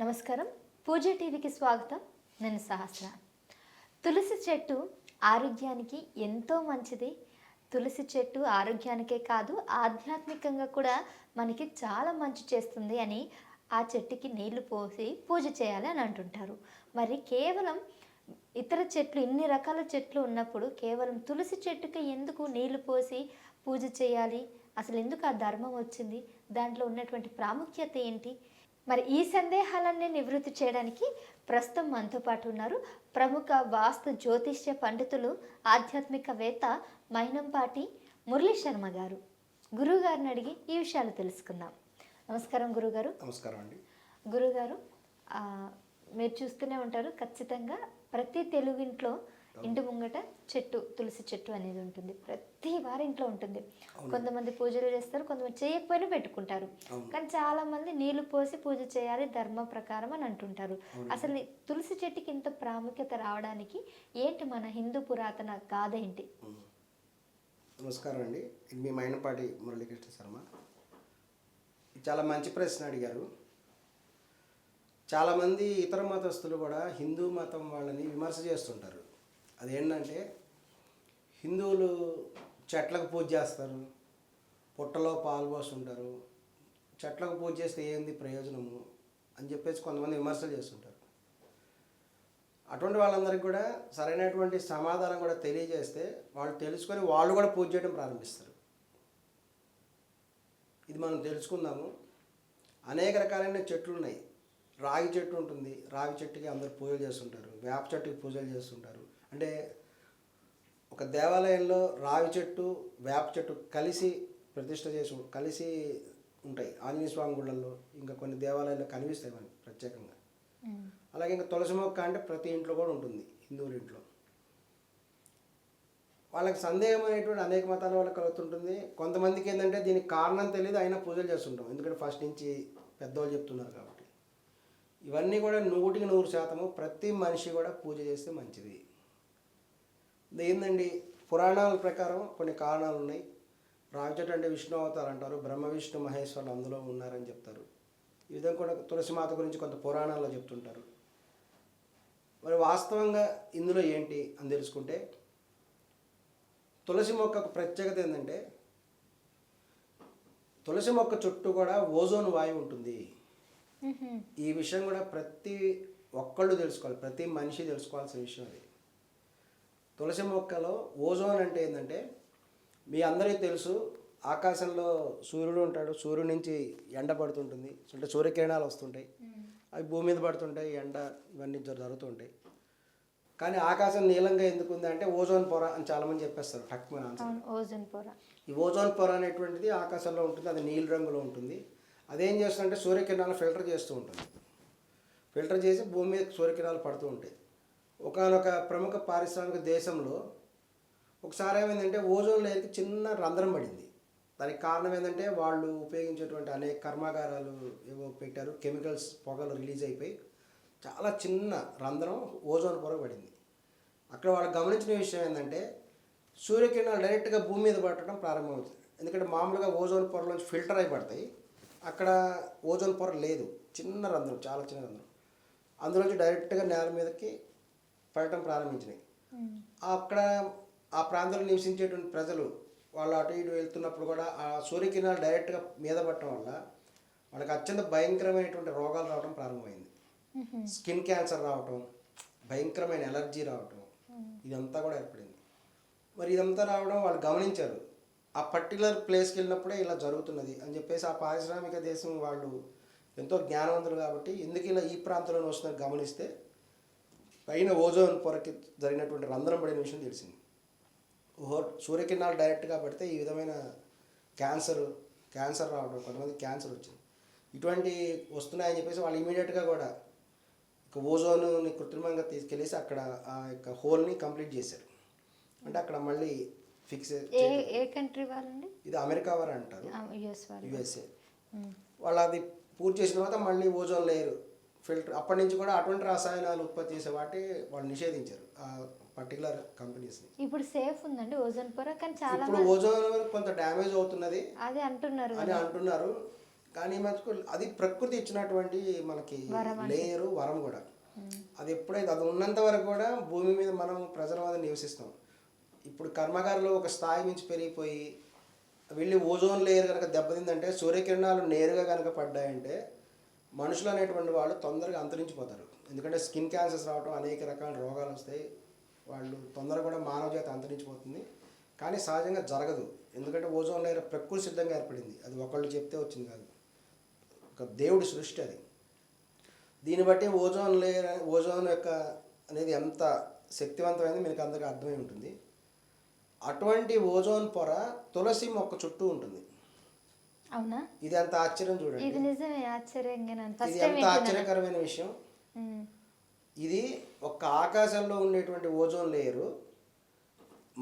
నమస్కారం. పూజ టీవీకి స్వాగతం. నేను సహస్ర. తులసి చెట్టు ఆరోగ్యానికి ఎంతో మంచిది. తులసి చెట్టు ఆరోగ్యానికే కాదు ఆధ్యాత్మికంగా కూడా మనకి చాలా మంచి చేస్తుంది అని ఆ చెట్టుకి నీళ్ళు పోసి పూజ చేయాలి అని అంటుంటారు. మరి కేవలం ఇతర చెట్లు ఇన్ని రకాల చెట్లు ఉన్నప్పుడు కేవలం తులసి చెట్టుకి ఎందుకు నీళ్ళు పోసి పూజ చేయాలి? అసలు ఎందుకు ఆ ధర్మం వచ్చింది? దాంట్లో ఉన్నటువంటి ప్రాముఖ్యత ఏంటి? మరి ఈ సందేహాలన్నీ నివృత్తి చేయడానికి ప్రస్తుతం మనతో పాటు ఉన్నారు ప్రముఖ వాస్తు జ్యోతిష్య పండితులు ఆధ్యాత్మికవేత్త మైనంపాటి మురళీ శర్మ గారు. గురువు గారిని అడిగి ఈ విషయాలు తెలుసుకుందాం. నమస్కారం గురుగారు నమస్కారం అండి. గురుగారు మీరు చూస్తూనే ఉంటారు ఖచ్చితంగా ప్రతి తెలుగింట్లో ఇంటి ముంగట చెట్టు తులసి చెట్టు అనేది ఉంటుంది. ప్రతి వారి ఇంట్లో ఉంటుంది. కొంతమంది పూజలు చేస్తారు కొంతమంది చేయకపోయినా పెట్టుకుంటారు. కానీ చాలా మంది నీళ్ళు పోసి పూజ చేయాలి ధర్మ ప్రకారం అని అంటుంటారు. అసలు తులసి చెట్టుకి ఇంత ప్రాముఖ్యత రావడానికి ఏంటి మన హిందూ పురాతన గాథ ఏంటి. నమస్కారం అండి. ఇది మీ మైనపాటి మురళీకృష్ణ శర్మ. చాలా మంచి ప్రశ్న అడిగారు. చాలామంది ఇతర మతస్థులు కూడా హిందూ మతం వాళ్ళని విమర్శ చేస్తుంటారు. అదేంటంటే హిందువులు చెట్లకు పూజ చేస్తారు పుట్టలో పాలు పోస్తుంటారు. చెట్లకు పూజ చేస్తే ఏంది ప్రయోజనము అని చెప్పేసి కొంతమంది విమర్శలు చేస్తుంటారు. అటువంటి వాళ్ళందరికీ కూడా సరైనటువంటి సమాధానం కూడా తెలియజేస్తే వాళ్ళు తెలుసుకొని వాళ్ళు కూడా పూజ చేయడం ప్రారంభిస్తారు. ఇది మనం తెలుసుకుందాము. అనేక రకాలైన చెట్లు ఉన్నాయి. రాగి చెట్టు ఉంటుంది. రాగి చెట్టుకి అందరు పూజలు చేస్తుంటారు. వేప చెట్టుకి పూజలు చేస్తుంటారు. అంటే ఒక దేవాలయంలో రావి చెట్టు వేప చెట్టు కలిసి ప్రతిష్ట చేసి కలిసి ఉంటాయి. ఆంజనేయ స్వామి గుళ్ళల్లో ఇంకా కొన్ని దేవాలయాల్లో కనిపిస్తాయి మనకి ప్రత్యేకంగా. అలాగే ఇంకా తులసి మొక్క అంటే ప్రతి ఇంట్లో కూడా ఉంటుంది హిందువుల ఇంట్లో. వాళ్ళకి సందేహం అనేటువంటి అనేక మతాల వాళ్ళకి కలుగుతుంటుంది. కొంతమందికి ఏంటంటే దీనికి కారణం తెలియదు అయినా పూజలు చేస్తుంటాం. ఎందుకంటే ఫస్ట్ నుంచి పెద్దవాళ్ళు చెప్తున్నారు కాబట్టి. ఇవన్నీ కూడా నూటికి నూరు శాతము ప్రతి మనిషి కూడా పూజ చేస్తే మంచిది. ఏందండి? పురాణాల ప్రకారం కొన్ని కారణాలు ఉన్నాయి రావి చెట్టు అంటే విష్ణు అవతారం అంటారు బ్రహ్మ విష్ణు మహేశ్వరులు అందులో ఉన్నారని చెప్తారు. ఈ విధంగా కూడా తులసి మాత గురించి కొంత పురాణాల్లో చెప్తుంటారు. మరి వాస్తవంగా ఇందులో ఏంటి అని తెలుసుకుంటే తులసి మొక్కకు ప్రత్యేకత ఏంటంటే తులసి మొక్క చుట్టూ కూడా ఓజోన్ వాయువు ఉంటుంది. ఈ విషయం కూడా ప్రతి ఒక్కళ్ళు తెలుసుకోవాలి ప్రతి మనిషి తెలుసుకోవాల్సిన విషయం అది. తులసి మొక్కలో ఓజోన్ అంటే ఏంటంటే మీ అందరికీ తెలుసు ఆకాశంలో సూర్యుడు ఉంటాడు సూర్యుడి నుంచి ఎండ పడుతుంటుంది అంటే సూర్యకిరణాలు వస్తుంటాయి. అవి భూమి మీద పడుతుంటాయి ఎండ ఇవన్నీ జరు- జరుగుతుంటాయి. కానీ ఆకాశం నీలంగా ఎందుకు ఉంది అంటే ఓజోన్ పొర అని చాలామంది చెప్పేస్తారు టక్మన్ ఆన్సర్. అవును ఓజన్ పొర. ఈ ఓజోన్ పొర అనేటువంటిది ఆకాశంలో ఉంటుంది అది నీలి రంగులో ఉంటుంది. అదేం చేస్తుందంటే సూర్యకిరణాలు ఫిల్టర్ చేస్తూ ఉంటుంది. ఫిల్టర్ చేసి భూమి మీద సూర్యకిరణాలు పడుతూ ఉంటాయి. ఒకనొక ప్రముఖ పారిశ్రామిక దేశంలో ఒకసారి ఏమైందంటే ఓజోన్ లేయర్కి చిన్న రంధ్రం పడింది. దానికి కారణం ఏంటంటే వాళ్ళు ఉపయోగించేటువంటి అనేక కర్మాగారాలు ఏవో పెట్టారు కెమికల్స్ పొగలు రిలీజ్ అయిపోయి చాలా చిన్న రంధ్రం ఓజోన్ పొర పడింది. అక్కడ వాళ్ళు గమనించిన విషయం ఏంటంటే సూర్యకిరణాలు డైరెక్ట్గా భూమి మీద పడటం ప్రారంభమవుతుంది. ఎందుకంటే మామూలుగా ఓజోన్ పొరలోంచి ఫిల్టర్ అయి పడతాయి. అక్కడ ఓజోన్ పొర లేదు. చిన్న రంధ్రం చాలా చిన్న రంధ్రం. అందులోంచి డైరెక్ట్గా నేల మీదకి పడటం ప్రారంభించినాయి. అక్కడ ఆ ప్రాంతంలో నివసించేటువంటి ప్రజలు వాళ్ళు అటు ఇటు వెళ్తున్నప్పుడు కూడా ఆ సూర్యకిరణాలు డైరెక్ట్గా మీద పడటం వల్ల వాళ్ళకి అత్యంత భయంకరమైనటువంటి రోగాలు రావడం ప్రారంభమైంది. స్కిన్ క్యాన్సర్ రావటం భయంకరమైన ఎలర్జీ రావటం ఇదంతా కూడా ఏర్పడింది. మరి ఇదంతా రావడం వాళ్ళు గమనించారు. ఆ పర్టికులర్ ప్లేస్కి వెళ్ళినప్పుడే ఇలా జరుగుతున్నది అని చెప్పేసి ఆ పారిశ్రామిక దేశం వాళ్ళు ఎంతో జ్ఞానవంతులు కాబట్టి ఎందుకు ఇలా ఈ ప్రాంతంలో వస్తున్నారు గమనిస్తే పైన ఓజోన్ పొరకి జరిగినటువంటి రంధ్రం పడిన విషయం తెలిసింది. సూర్యకిరణాలు డైరెక్ట్గా పడితే ఈ విధమైన క్యాన్సర్ క్యాన్సర్ రావడం కొంతమంది క్యాన్సర్ వచ్చింది. ఇటువంటి వస్తున్నాయని చెప్పేసి వాళ్ళు ఇమీడియట్గా కూడా ఓజోన్ని కృత్రిమంగా తీసుకెళ్ళేసి అక్కడ ఆ యొక్క హోల్ని కంప్లీట్ చేశారు. అంటే అక్కడ మళ్ళీ ఫిక్స్ ఏ కంట్రీ వాళ్ళండి? ఇది అమెరికా వారు అంటారు. యుఎస్ఏ. వాళ్ళు అది పూర్తి చేసిన తర్వాత మళ్ళీ ఓజోన్ లేయర్. ఫిల్టర్ అప్పటి నుంచి కూడా అటువంటి రసాయనాలు ఉత్పత్తి చేసే వాటి వాళ్ళు నిషేధించారు ఆ పర్టికులర్ కంపెనీస్ని ఇప్పుడు సేఫ్ ఉందండి ఓజోన్ పొర కానీ చాలా ఇప్పుడు ఓజోన్ కొంత డ్యామేజ్ అవుతున్నది. అదే అంటున్నారు అని అంటున్నారు. కానీ మటుకు అది ప్రకృతి ఇచ్చినటువంటి మనకి లేయరు వరం కూడా. అది ఎప్పుడైతే అది ఉన్నంత వరకు కూడా భూమి మీద మనం ప్రజల మీద నివసిస్తాం. ఇప్పుడు కర్మగారులు ఒక స్థాయి నుంచి పెరిగిపోయి వెళ్ళి ఓజోన్ లేయర్ కనుక దెబ్బతిందంటే సూర్యకిరణాలు నేరుగా కనుక పడ్డాయంటే మనుషులు అనేటువంటి వాళ్ళు తొందరగా అంతరించిపోతారు. ఎందుకంటే స్కిన్ క్యాన్సర్స్ రావడం అనేక రకాల రోగాలు వస్తాయి. వాళ్ళు తొందరగా కూడా మానవ జాతి అంతరించిపోతుంది. కానీ సహజంగా జరగదు. ఎందుకంటే ఓజోన్ లేయర్ ప్రకృతి సిద్ధంగా ఏర్పడింది. అది ఒకళ్ళు చెప్తే వచ్చింది కాదు. ఒక దేవుడి సృష్టి అది. దీన్ని బట్టి ఓజోన్ లేయర్ ఓజోన్ యొక్క అనేది ఎంత శక్తివంతమైంది మీకు అందరికీ అర్థమై ఉంటుంది. అటువంటి ఓజోన్ పొర తులసి మొక్క చుట్టూ ఉంటుంది. అవునా? ఇది ఎంత ఆశ్చర్యం చూడండి. ఇది నిజమే ఆశ్చర్యంగా ఇది ఎంత ఆశ్చర్యకరమైన విషయం. ఇది ఒక్క ఆకాశంలో ఉండేటువంటి ఓజోన్ లేయరు.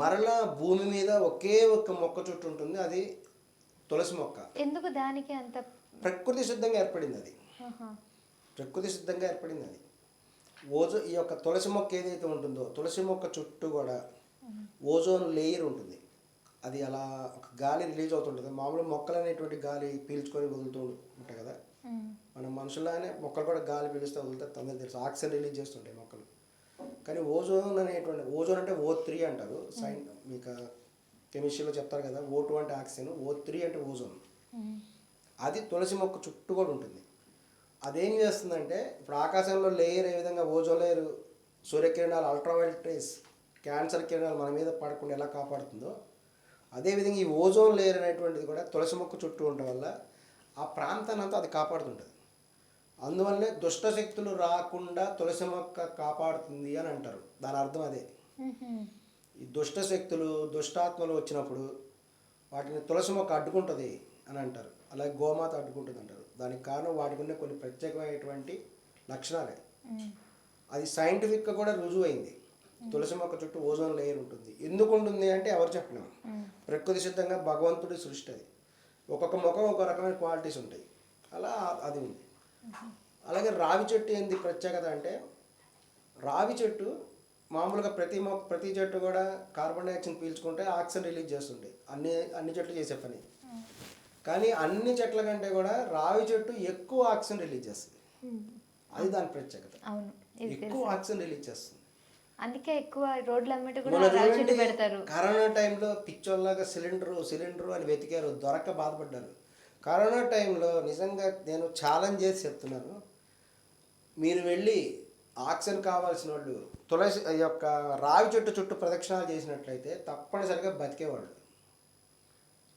మరలా భూమి మీద ఒకే ఒక్క మొక్క చుట్టూ ఉంటుంది. అది తులసి మొక్క. ఎందుకు దానికి అంత ప్రకృతి సిద్ధంగా ఏర్పడింది అది. ప్రకృతి సిద్ధంగా ఏర్పడింది అది. ఓజో ఈ యొక్క తులసి మొక్క ఏదైతే ఉంటుందో తులసి మొక్క చుట్టూ కూడా ఓజోన్ లేయర్ ఉంటుంది. అది అలా ఒక గాలి రిలీజ్ అవుతుంటుంది. మామూలు మొక్కలు అనేటువంటి గాలి పీల్చుకొని వదులుతూ ఉంటాయి కదా. మన మనుషులానే మొక్కలు కూడా గాలి పీలుస్తూ వదులుతాయి. తొందరగా తెలుసు. ఆక్సిజన్ రిలీజ్ చేస్తుంటాయి మొక్కలు. కానీ ఓజోన్ అనేటువంటి ఓజోన్ అంటే ఓ త్రీ అంటారు. సైన్ మీకు కెమిస్ట్రీలో చెప్తారు కదా ఓ టూ అంటే ఆక్సిజన్ ఓ త్రీ అంటే ఓజోన్. అది తులసి మొక్క చుట్టూ కూడా ఉంటుంది. అదేం చేస్తుందంటే ఇప్పుడు ఆకాశంలో లేయర్ ఏ విధంగా ఓజోన్ లేయర్ సూర్యకిరణాలు అల్ట్రావైలెట్ రేస్ క్యాన్సర్ కిరణాలు మన మీద పడకుండా ఎలా కాపాడుతుందో అదేవిధంగా ఈ ఓజోన్ లేయర్ అనేటువంటిది కూడా తులసి మొక్క చుట్టూ ఉండటం వల్ల ఆ ప్రాంతాన్ని అంతా అది కాపాడుతుంటుంది. అందువల్లనే దుష్ట శక్తులు రాకుండా తులసి మొక్క కాపాడుతుంది అని అంటారు. దాని అర్థం అదే. ఈ దుష్ట శక్తులు దుష్టాత్మలు వచ్చినప్పుడు వాటిని తులసి మొక్క అడ్డుకుంటుంది అని అంటారు. అలాగే గోమాత అడ్డుకుంటుంది అంటారు. దానికి కారణం వాటికి ఉన్న కొన్ని ప్రత్యేకమైనటువంటి లక్షణాలే. అది సైంటిఫిక్గా కూడా రుజువైంది. తులసి మొక్క చుట్టూ ఓజోన్ లేయర్ ఉంటుంది. ఎందుకు ఉంటుంది అంటే ఎవరు చెప్పినాం ఉమ్. ప్రకృతి సిద్ధంగా భగవంతుడి సృష్టి అది. ఒక్కొక్క మొక్క ఒక రకమైన క్వాలిటీస్ ఉంటాయి. అలా అది ఉంది. అలాగే రావి చెట్టు ఏంది ప్రత్యేకత అంటే రావి చెట్టు మామూలుగా ప్రతి మొక్క ప్రతి చెట్టు కూడా కార్బన్ డైఆక్సైడ్ పీల్చుకుంటే ఆక్సిజన్ రిలీజ్ చేస్తుంటాయి. అన్ని అన్ని చెట్లు చేసే పని. కానీ అన్ని చెట్ల కంటే కూడా రావి చెట్టు ఎక్కువ ఆక్సిజన్ రిలీజ్ చేస్తుంది. అది దాని ప్రత్యేకత. ఎక్కువ ఆక్సిజన్ రిలీజ్ చేస్తుంది. అందుకే ఎక్కువ రోడ్ల అమ్మటి కూడా చెట్టు పెడతారు. కరోనా టైంలో పిచ్చోళ్ళగా సిలిండరు సిలిండరు అని వెతికారు దొరక్క బాధపడ్డారు. కరోనా టైంలో నిజంగా నేను ఛాలెంజ్ చేసి చెప్తున్నాను. మీరు వెళ్ళి ఆక్సిజన్ కావాల్సిన వాళ్ళు తులసి యొక్క రావి చెట్టు చుట్టూ ప్రదక్షిణాలు చేసినట్లయితే తప్పనిసరిగా బతికేవాళ్ళు.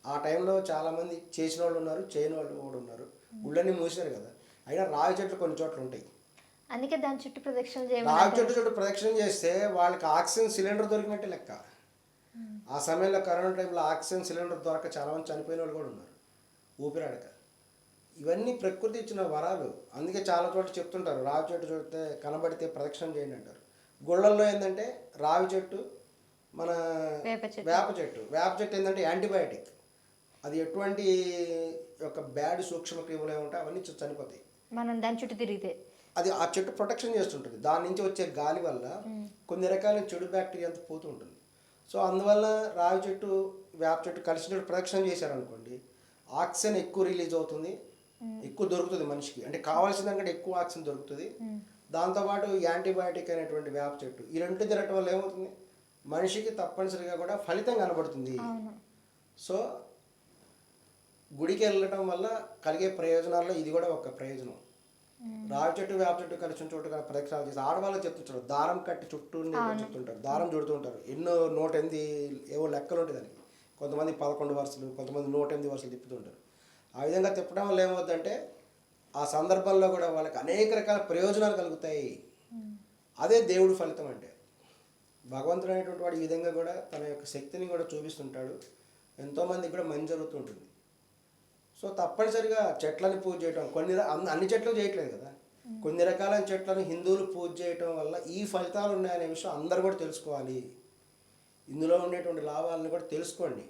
ఆ టైంలో చాలామంది చేసిన వాళ్ళు ఉన్నారు చేయని వాళ్ళు కూడా ఉన్నారు. గుళ్ళన్నీ మూసారు కదా. అయినా రావి చెట్లు కొన్ని చోట్ల ఉంటాయి. అందుకే దాని చుట్టూ ప్రదక్షిణ రావి చేయమని చెట్టు చుట్టూ ప్రదక్షిణ చేస్తే వాళ్ళకి ఆక్సిజన్ సిలిండర్ దొరికినట్టే లెక్క. ఆ సమయంలో కరోనా టైంలో ఆక్సిజన్ సిలిండర్ దొరక చాలా మంది చనిపోయిన వాళ్ళు కూడా ఉన్నారు. ఊపిరాడక. ఇవన్నీ ప్రకృతి ఇచ్చిన వరాలు. అందుకే చాలా చోట్ల చెప్తుంటారు రావి చెట్టు చూస్తే కనబడితే ప్రదక్షిణ చేయండి అంటారు. గుళ్ళల్లో ఏంటంటే రావి చెట్టు మన వేప చెట్టు. వేప చెట్టు. ఏంటంటే యాంటీబయాటిక్. అది ఎటువంటి యొక్క బ్యాడ్ సూక్ష్మ క్రిములు ఏమంటే అవన్నీ చనిపోతాయి. మనం దాని చుట్టూ తిరిగితే. అది ఆ చెట్టు ప్రొటెక్షన్ చేస్తుంటుంది. దాని నుంచి వచ్చే గాలి వల్ల కొన్ని రకాల చెడు బ్యాక్టీరియా అంతా పోతూ ఉంటుంది. సో అందువల్ల రావి చెట్టు వేప చెట్టు కలిసి చెట్టు ప్రొటెక్షన్ చేశారనుకోండి ఆక్సిజన్ ఎక్కువ రిలీజ్ అవుతుంది ఎక్కువ దొరుకుతుంది మనిషికి. అంటే కావాల్సిన దానికంటే ఎక్కువ ఆక్సిజన్ దొరుకుతుంది. దాంతోపాటు యాంటీబయాటిక్ అనేటువంటి వేప చెట్టు ఈ రెండు తినటం వల్ల ఏమవుతుంది? మనిషికి తప్పనిసరిగా కూడా ఫలితం కనబడుతుంది. సో గుడికి వెళ్ళటం వల్ల కలిగే ప్రయోజనాల్లో ఇది కూడా ఒక ప్రయోజనం. రావి చెట్టు వేప చెట్టు కలిసి ఉన్న చోటు ప్రదక్షిణాలు చేసి ఆడవాళ్ళు చెప్తుంటారు దారం కట్టి చుట్టూ చెప్తుంటారు దారం చుడుతుంటారు ఎన్నో నూట ఎనిమిది ఏవో లెక్కలు ఉంటాయి దానికి. కొంతమంది పదకొండు వరుసలు కొంతమంది నూట ఎనిమిది వరుసలు తిప్పుతుంటారు ఆ విధంగా తిప్పడం వల్ల ఏమవుతుందంటే ఆ సందర్భంలో కూడా వాళ్ళకి అనేక రకాల ప్రయోజనాలు కలుగుతాయి. అదే దేవుడి ఫలితం అంటే. భగవంతుడు అనేటువంటి వాడు ఈ విధంగా కూడా తన యొక్క శక్తిని కూడా చూపిస్తుంటాడు. ఎంతోమందికి కూడా మంచి జరుగుతుంటుంది సో తప్పనిసరిగా చెట్లని పూజ చేయటం కొన్ని అన్ని చెట్లు చేయట్లేదు కదా? కొన్ని రకాలైన చెట్లను హిందువులు పూజ చేయటం వల్ల ఈ ఫలితాలు ఉన్నాయనే విషయం అందరూ కూడా తెలుసుకోవాలి. ఇందులో ఉండేటువంటి లాభాలను కూడా తెలుసుకోండి.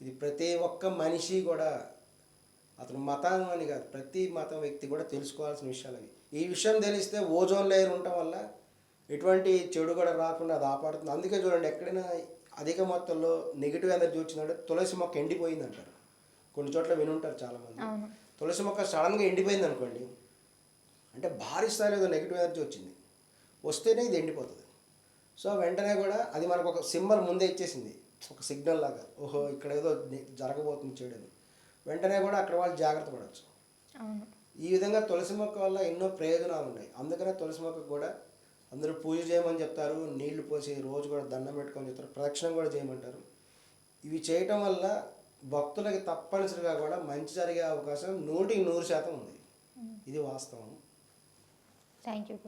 ఇది ప్రతి ఒక్క మనిషి కూడా అతను మతం అని కాదు ప్రతి మతం వ్యక్తి కూడా తెలుసుకోవాల్సిన విషయాలు అవి. ఈ విషయం తెలిస్తే ఓజోన్ లేయర్ ఉండటం వల్ల ఎటువంటి చెడు కూడా రాకుండా అది ఆపాడుతుంది. అందుకే చూడండి ఎక్కడైనా అధిక మొత్తంలో నెగిటివ్ ఎనర్జీ వచ్చిందంటే తులసి మొక్క ఎండిపోయింది అంటారు కొన్ని చోట్ల వినుంటారు చాలామంది. తులసి మొక్క సడన్గా ఎండిపోయింది అనుకోండి అంటే భారీ స్థాయిలో ఏదో నెగిటివ్ ఎనర్జీ వచ్చింది. వస్తేనే ఇది ఎండిపోతుంది. సో వెంటనే కూడా అది మనకు ఒక సింబల్ ముందే ఇచ్చేసింది. ఒక సిగ్నల్ లాగా ఓహో ఇక్కడ ఏదో జరగబోతుంది చేయడం వెంటనే కూడా అక్కడ వాళ్ళు జాగ్రత్త పడవచ్చు ఈ విధంగా తులసి మొక్క వల్ల ఎన్నో ప్రయోజనాలు ఉన్నాయి. అందుకనే తులసి మొక్కకు కూడా అందరూ పూజ చేయమని చెప్తారు నీళ్ళు పోసి రోజు కూడా దండం పెట్టుకొని చెప్తారు ప్రదక్షిణం కూడా చేయమంటారు. ఇవి చేయటం వల్ల భక్తులకి తప్పనిసరిగా కూడా మంచి జరిగే అవకాశం నూటికి నూరు శాతం ఉంది. ఇది వాస్తవం. Thank you